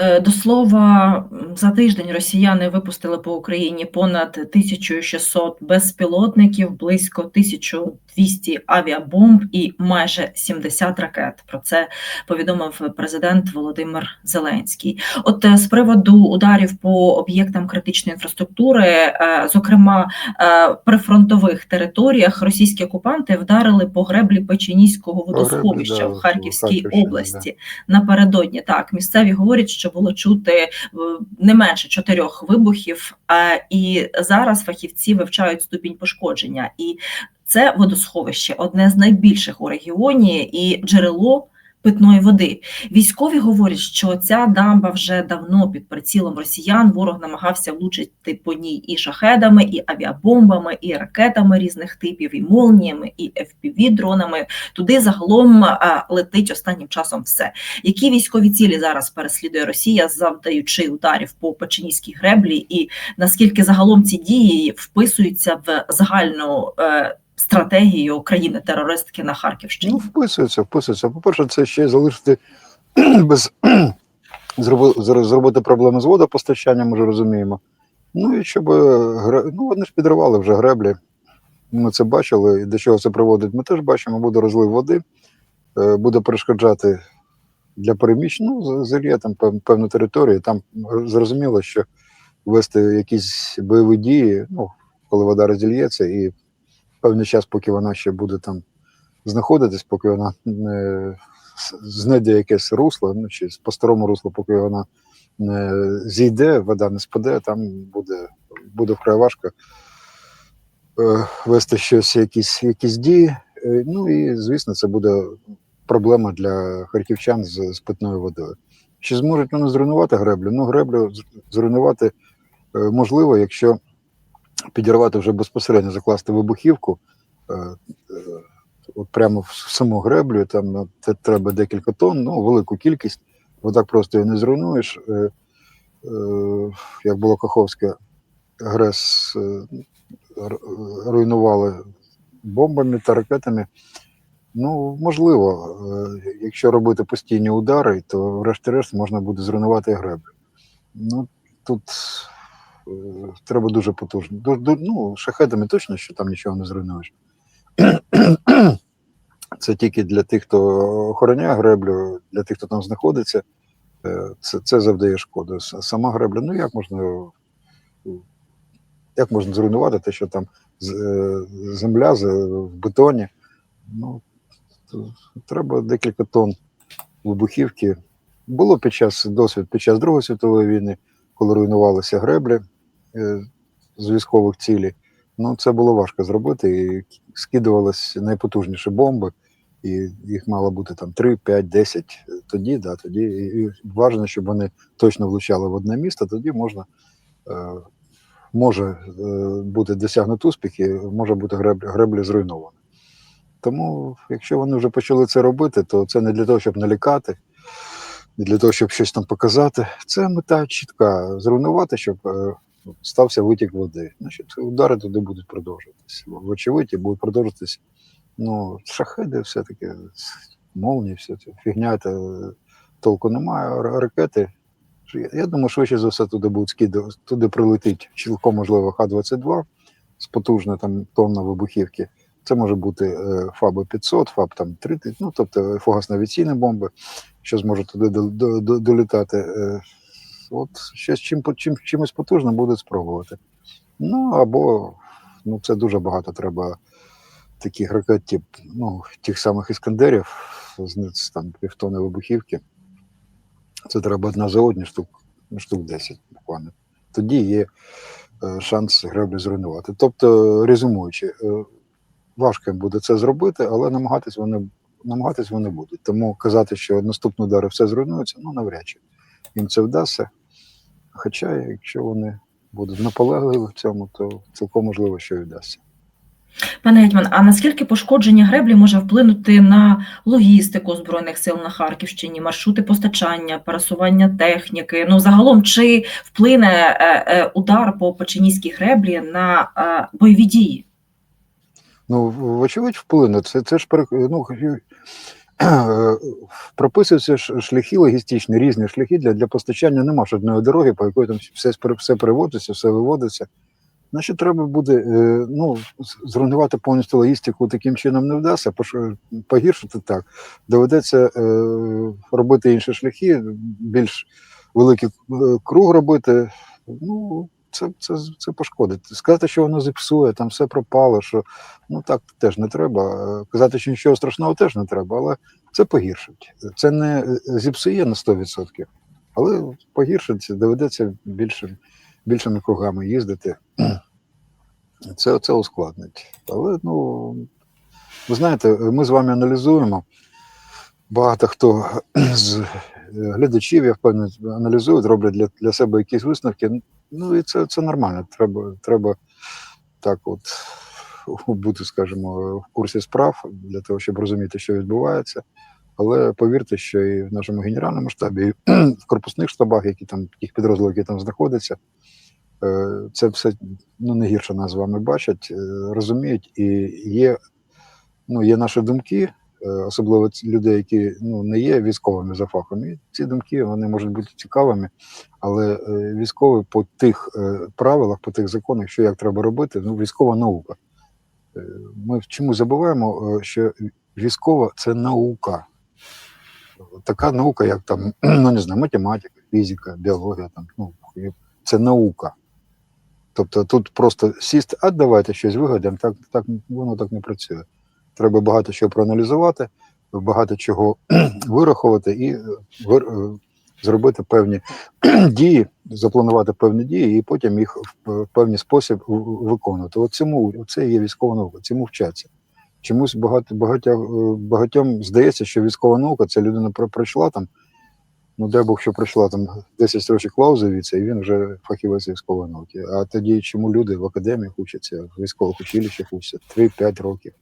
Е, До слова, за тиждень росіяни випустили по Україні понад 1600 безпілотників, близько 1200 авіабомб і майже 70 ракет. Про це повідомив президент Володимир Зеленський. От е, з приводу ударів по об'єктам критичної інфраструктури, е, зокрема е, прифронтових територіях, російські окупанти вдарили по греблі Печеніського водосховища в Харківській області напередодні. Так, місцеві говорять, що було чути не менше чотирьох вибухів, і зараз фахівці вивчають ступінь пошкодження. І це водосховище одне з найбільших у регіоні і джерело. Питної води військові говорять, що ця дамба вже давно під прицілом росіян. Ворог намагався влучити по ній і шахедами, і авіабомбами, і ракетами різних типів, і молніями, і fpv дронами. Туди загалом летить останнім часом все. Які військові цілі зараз переслідує Росія, завдаючи ударів по Печеніській греблі, і наскільки загалом ці дії вписуються в загальну стратегію країни-терористки на Харківщині? Ну, вписується, вписується. По-перше, це ще залишити без зробити проблеми з водопостачанням, ми ж розуміємо. Ну і щоб е, ну, вони ж підривали вже греблі. Ми це бачили, і до чого це приводить, ми теж бачимо, буде розлив води, е, буде перешкоджати для переміщень, ну, з- зальє там певну територію. Там зрозуміло, що вести якісь бойові дії, ну, коли вода розільється, і певний час, поки вона ще буде там знаходитись, поки вона не знайде якесь русло, ну чи по старому руслу, поки вона не зійде, вода не спаде, там буде, буде вкрай важко е, вести щось, якісь, якісь дії. Е, Ну і звісно, це буде проблема для харківчан з, з питною водою. Чи зможуть вони зруйнувати греблю? Ну, греблю зруйнувати е, можливо, якщо підірвати вже безпосередньо закласти вибухівку. е, е, От прямо в саму греблю, там ну, це треба декілька тонн, ну, велику кількість, бо так просто її не зруйнуєш. Е, як було Каховське, ГРЕС руйнували бомбами та ракетами. Ну, можливо, якщо робити постійні удари, то врешті-решт можна буде зруйнувати греблю. Ну, тут треба дуже потужно. Ну, шахедами точно, що там нічого не зруйнуєш. Це тільки для тих, хто охороняє греблю, для тих, хто там знаходиться, е, це, це завдає шкоди. С- Сама гребля, ну як можна, як можна зруйнувати те, що там е, земля в бетоні. Ну, треба декілька тонн вибухівки. Було під час досвід під час Другої світової війни, коли руйнувалися греблі з військових цілей. Ну, це було важко зробити. І скидувалися найпотужніші бомби, і їх мало бути там 3, 5, 10. Тоді, да, тоді і, важливо, щоб вони точно влучали в одне місто, тоді можна. Е, може е, бути досягнут успіх і може бути греблі, греблі зруйнована. Тому, якщо вони вже почали це робити, то це не для того, щоб налякати, не для того, щоб щось там показати. Це мета чітка зруйнувати, щоб е, стався витік води. Значить, удари туди будуть продовжуватися. Вочевидь, будуть продовжуватися. Ну, шахеди, все-таки, молнії, все це фігня, та, толку немає. Ракети. Я, думаю, швидше за все туди будуть скидувати, туди прилетить цілком можливо Х-22 з потужно там тонна вибухівки. Це може бути е, ФАБ 500, ФАБ там 30, ну тобто фугасно-авіаційні бомби, що зможуть туди до, до, до, долітати. От щось чим, чим, чимось потужним будуть спробувати. Ну або ну, це дуже багато треба таких ракет, тип, ну, тих самих іскандерів, з, там півтони вибухівки. Це треба одна за одні штук, штук 10 буквально. Тоді є е, шанс греблю зруйнувати. Тобто, резюмуючи, е, важко їм буде це зробити, але намагатись вони, намагатись вони будуть. Тому казати, що наступні удари все зруйнується, ну навряд чи їм це вдасться. Хоча, якщо вони будуть наполегливі в цьому, то цілком можливо, що і вдасться. Пане гетьман, а наскільки пошкодження греблі може вплинути на логістику збройних сил на Харківщині, маршрути постачання, пересування техніки? Ну загалом чи вплине е, е, удар по Печеніській греблі на е, бойові дії? Ну, вочевидь, вплине. Це, це ж ну, прописуються шляхи логістичні, різні шляхи для, для постачання. Нема ж одної дороги, по якої там все, все переводиться, все виводиться. Значить, треба буде е, ну, зруйнувати повністю логістику таким чином не вдасться, погіршити так. Доведеться е, робити інші шляхи, більш великий е, круг робити. Ну, це, це, це пошкодить. Сказати, що воно зіпсує, там все пропало, що ну так теж не треба. Е, Казати, що нічого страшного теж не треба, але це погіршить. Це не е, зіпсує на 100%, але погіршить, доведеться більшим, більшими кругами їздити. Це, це ускладнить. Але ну, ви знаєте, ми з вами аналізуємо. Багато хто з глядачів, я впевнений, аналізують, роблять для, для себе якісь висновки. Ну і це, це нормально. Треба, треба так от бути, скажімо, в курсі справ для того, щоб розуміти, що відбувається. Але повірте, що і в нашому генеральному штабі, і в корпусних штабах, які там тих підрозділів, які там знаходяться, е, це все ну, не гірше нас з вами бачать, е, розуміють, і є, ну, є наші думки, особливо людей, які ну, не є військовими за фахом. І ці думки вони можуть бути цікавими, але е, військові по тих е, правилах, по тих законах, що як треба робити, ну, військова наука. Е, Ми чому забуваємо, е, що військова це наука. Така наука, як там, ну не знаю, математика, фізика, біологія, там, ну, це наука. Тобто тут просто сісти, а давайте щось вигадаємо, так, так воно так не працює. Треба багато чого проаналізувати, багато чого вирахувати і е, е, зробити певні дії, запланувати певні дії, і потім їх в певний спосіб виконувати. От це є військова наука, цьому вчаться. Чомусь багато, багатя, е, багатьом здається, що військова наука це людина про- пройшла там. Ну, дай Бог, що пройшла там 10 років клаузовіця, і він вже фахівець військової науки. А тоді чому люди в академіях учаться, в військових училищах учаться 3-5 років.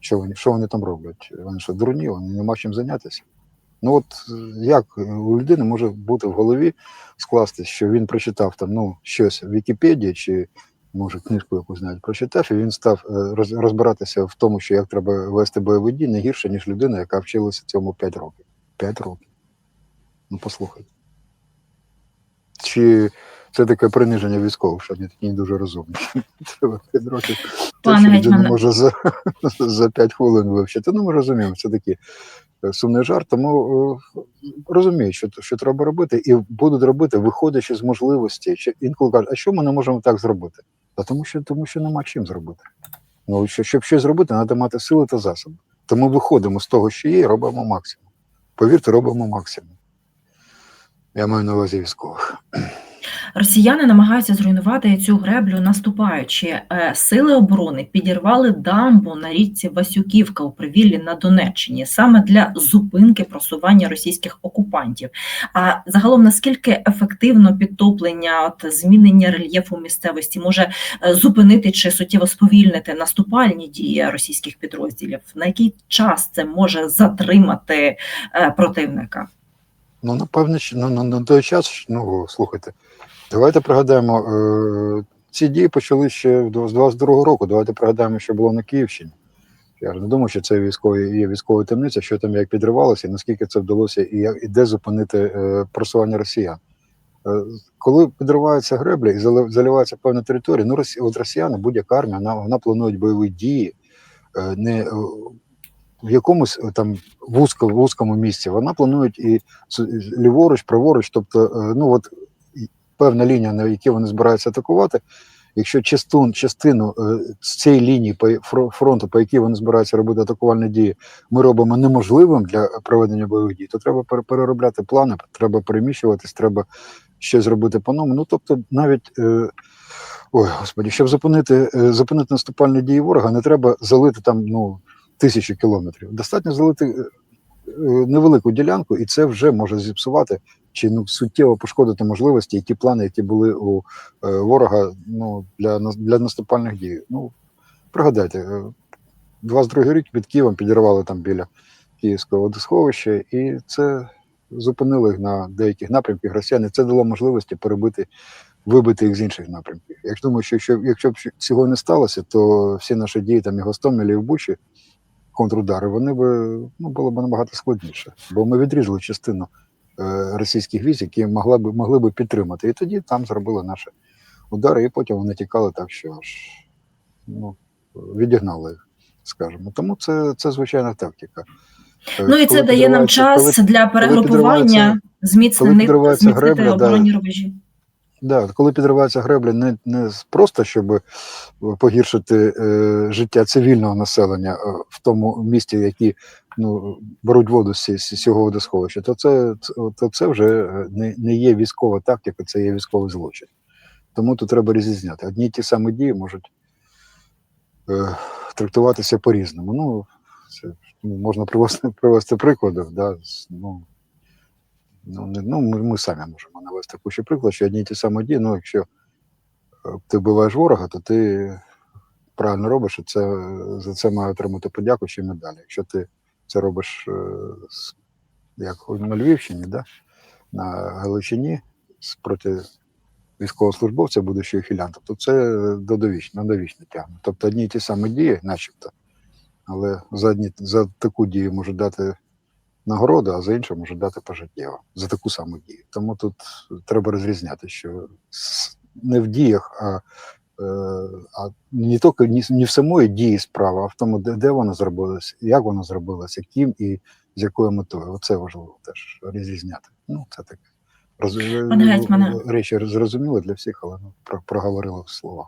Що вони, що вони там роблять? Вони що, дурні, вони нема чим зайнятися. Ну от е, як у людини може бути в голові скласти, що він прочитав там ну, щось в Вікіпедії чи може книжку якусь навіть прочитав, і він став е, розбиратися в тому, що як треба вести бойові дії, не гірше, ніж людина, яка вчилася цьому 5 років. 5 років. Ну, послухайте. Чи це таке приниження військових, що вони такі не дуже розумні. Треба 5 років. Те, Пане що людина може за, за 5 хвилин вивчити. Ну, ми розуміємо, це такий е, сумний жарт, тому е, розуміють, що, що треба робити, і будуть робити, виходячи з можливості. Чи інколи кажуть, а що ми не можемо так зробити? Та тому що, тому що нема чим зробити. Ну, що, щоб щось зробити, треба мати сили та засоби. Тому виходимо з того, що є, і робимо максимум. Повірте, робимо максимум. Я маю на увазі військових. Росіяни намагаються зруйнувати цю греблю, наступаючи. Е, Сили оборони підірвали дамбу на річці Васюківка у Привіллі на Донеччині саме для зупинки просування російських окупантів. А загалом наскільки ефективно підтоплення, от змінення рельєфу місцевості може е, зупинити чи суттєво сповільнити наступальні дії російських підрозділів? На який час це може затримати е, противника? Ну, напевне, що- ну, на, на той час, ну, слухайте, давайте пригадаємо, е, ці дії почали ще з 22-го року. Давайте пригадаємо, що було на Київщині. Я не думаю, що це військові, є військова темниця, що там як підривалося, і наскільки це вдалося, і, як, і де зупинити е, просування росіян. Е, коли підриваються греблі і зали- заливається певна територія, ну, росі, от росіяни, будь-яка армія, вона, вона планує бойові дії е, не в якомусь е, там вузько, вузькому місці. Вона планує і ліворуч, праворуч, тобто, е, ну от певна лінія, на якій вони збираються атакувати. Якщо частину, частину е, з цієї лінії фронту, по якій вони збираються робити атакувальні дії, ми робимо неможливим для проведення бойових дій, то треба пере- переробляти плани, треба переміщуватись, треба щось зробити по-новому. Ну тобто, навіть ой, господі, щоб зупинити, зупинити наступальні дії ворога, не треба залити там ну тисячі кілометрів. Достатньо залити е, е, невелику ділянку, і це вже може зіпсувати чи ну суттєво пошкодити можливості і ті плани, які були у е, ворога ну, для, для наступальних дій. Ну, пригадайте, е, 22 рік під Києвом підірвали там біля Київського водосховища, і це зупинило їх на деяких напрямках росіян, і це дало можливості перебити, вибити їх з інших напрямків. Я думаю, що якщо б цього не сталося, то всі наші дії там і Гостомелі, і в Бучі, контрудари, вони б ну, було б набагато складніше. Бо ми відрізали частину е, російських військ, які могла б, могли б підтримати. І тоді там зробили наші удари, і потім вони тікали так, що аж ну, відігнали їх, скажімо. Тому це, це звичайна тактика. Е, Ну і коли це дає нам час коли- для перегрупування, зміцнених підривається зміцнити оборонні рубежі. Да, коли підривається гребля, не, не просто щоб погіршити е, життя цивільного населення е, в тому місті, які ну, беруть воду з, ці- з цього водосховища, то це, то це вже е, не, не є військова тактика, це є військовий злочин. Тому тут треба розрізняти. Одні й ті самі дії можуть е, трактуватися по-різному. Ну, це, ну, можна привести, привести приклади, да, ну, Ну, не, ну ми, ми самі можемо навести кучу приклад, що одні ті самі дії, ну, якщо е, ти вбиваєш ворога, то ти правильно робиш, і це, за це має отримати подяку чи медаль. Якщо ти це робиш е, як на Львівщині, да? на Галичині проти військовослужбовця, будучи ухилянтом, то це до довічно, на довічно тягне. Тобто одні й ті самі дії, начебто, але за, одні, за таку дію можуть дати нагороду, а за іншу може дати пожиттєво за таку саму дію. Тому тут треба розрізняти, що не в діях, а, е, а не тільки ні, не в самої дії справа, а в тому, де, де вона зробилася, як вона зробилася, ким і з якою метою. Оце важливо теж розрізняти. Ну, це таке. Роз... Речі зрозуміли для всіх, але ну, про- проговорили в словах.